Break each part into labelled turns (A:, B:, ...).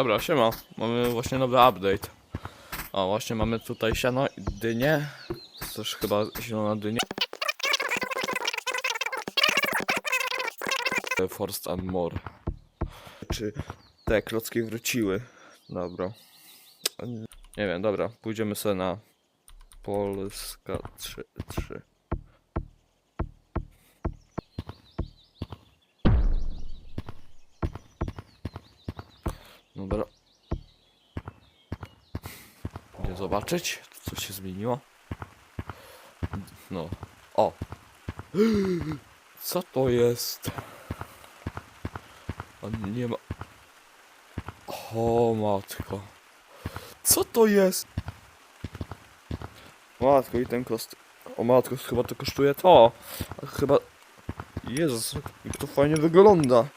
A: Dobra, siema. Mamy właśnie nowy update. O, właśnie mamy tutaj siano i dynię. To też chyba zielona dynia. Forced and more. Czy te klocki wróciły? Dobra. Nie wiem, dobra. Pójdziemy sobie na Polska 3. 3. Dobra. Idę zobaczyć, co się zmieniło. No. O! Co to jest? On nie ma... O matko. Co to jest? Matko i ten kost... O matko, chyba to kosztuje to. Chyba... Jezus, jak to fajnie wygląda.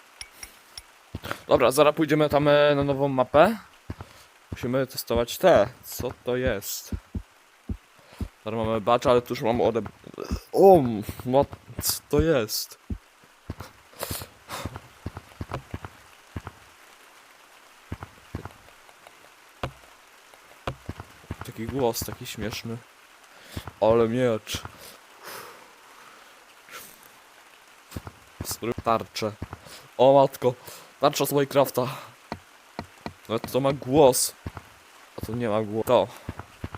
A: Dobra, zaraz pójdziemy tam e, na nową mapę. Musimy testować te. Co to jest? Teraz mamy bacz, ale tu już mam ode... O, ma... co to jest? Taki głos, taki śmieszny. Ale miecz. Tarczę. O matko. Tarcza z Minecrafta. Nawet to ma głos. A to nie ma głosu. To.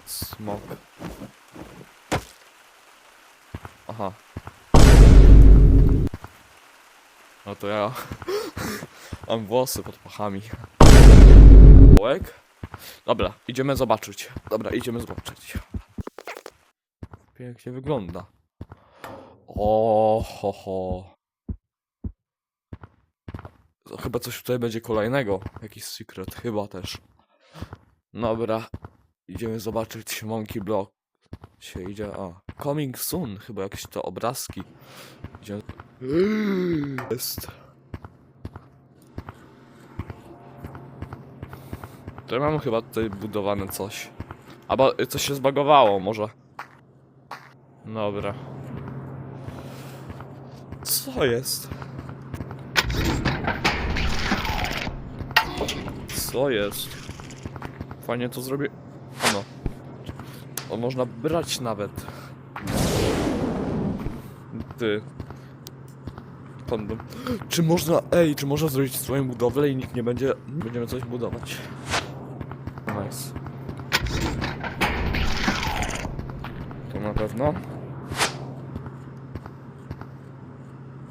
A: Smok. Aha. No to ja. Mam włosy pod pachami. Dołek? Dobra, idziemy zobaczyć. Dobra, idziemy zobaczyć. Pięknie wygląda. O, ho. Chyba coś tutaj będzie kolejnego. Jakiś secret, chyba też. Dobra. Idziemy zobaczyć Monkey Block. Się idzie, a. Coming soon, chyba jakieś to obrazki. Idziemy. Jest. To mam chyba tutaj budowane coś. Albo coś się zbagowało, może. Dobra. Co jest? Co jest? Fajnie to zrobię. Ano. To można brać nawet. Ty. Kondom. Czy można. Ej, czy można zrobić swoją budowlę i nikt nie będzie. Będziemy coś budować. Nice. To na pewno.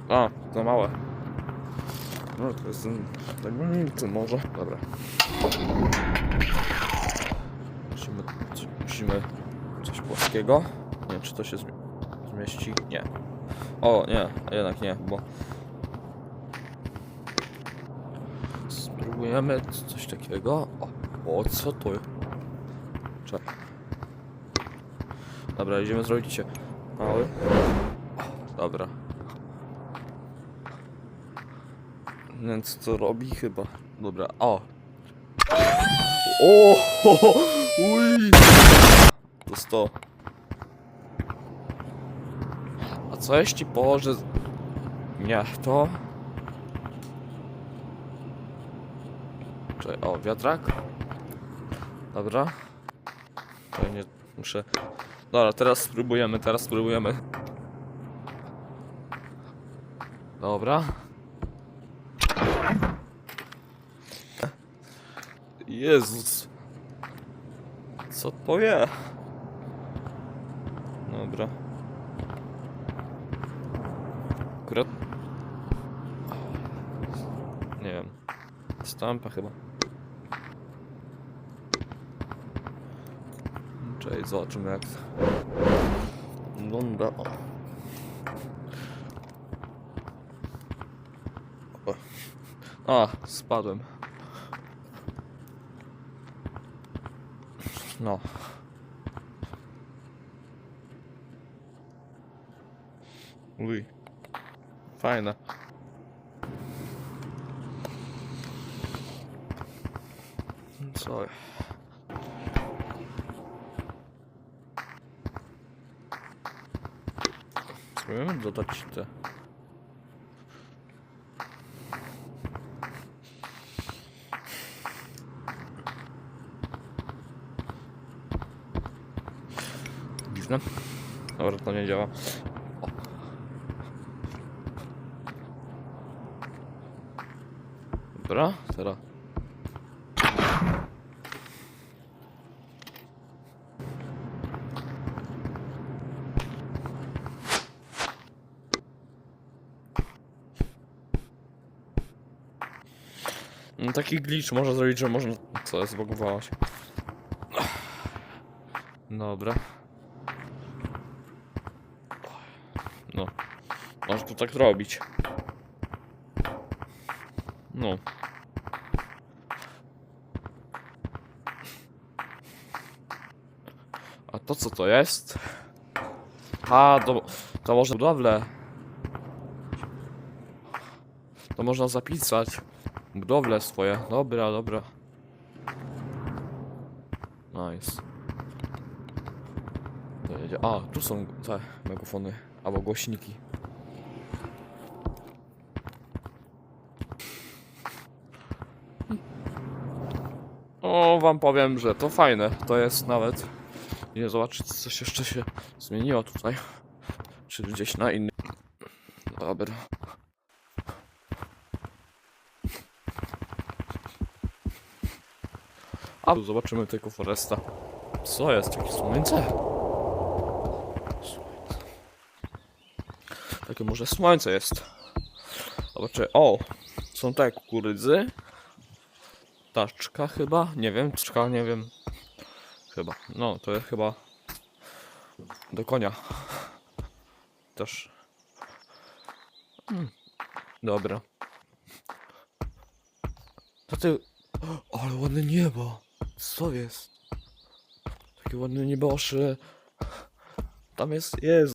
A: A, za małe. No to jest ten. ten może. Dobra. Musimy, musimy coś płaskiego. Nie czy to się zmi- zmieści. Nie. O, nie, jednak nie, bo. Spróbujemy coś takiego. O, o co to? Czekaj. Dobra, idziemy zrobić się mały. Dobra. Więc co robi chyba? Dobra, o. O! Uj! To jest to. A co jeśli położę... Nie, to... Czekaj, o, wiatrak? Dobra. To nie... Muszę... Dobra, teraz spróbujemy, teraz spróbujemy. Dobra. Jezus. Co to? Dobra. Akurat... Nie wiem. Stampa chyba. Czekaj, zobaczymy jak... Wygląda... O. O. A, spadłem. No. Uj. Fajne. Co? Spróbujemy dodać dziwne. Dobra, to nie działa. Dobra, teraz. No, taki glitch może zrobić, że można... Co się. Dobra. No. Możesz tu tak robić. No. A to co to jest? A, to, to można budowlę. To można zapisać. Budowle swoje. Dobra, dobra. Nice. To A, tu są te megafony. Albo głośniki. O, wam powiem, że to fajne. To jest nawet. Nie zobaczyć, co coś jeszcze się zmieniło tutaj. Czy gdzieś na innym. Dobra. A zobaczymy tego Foresta. Co jest? Jakie? Słońce. Takie może słońce jest. Zobaczę. O! Są te kukurydzy. Taczka chyba? Nie wiem. Taczka, nie wiem. Chyba. No, to jest chyba do konia. Też. Hmm. Dobra. To ty... Ale ładne niebo. Co jest? Takie ładne niebosze. Tam jest... Jezu.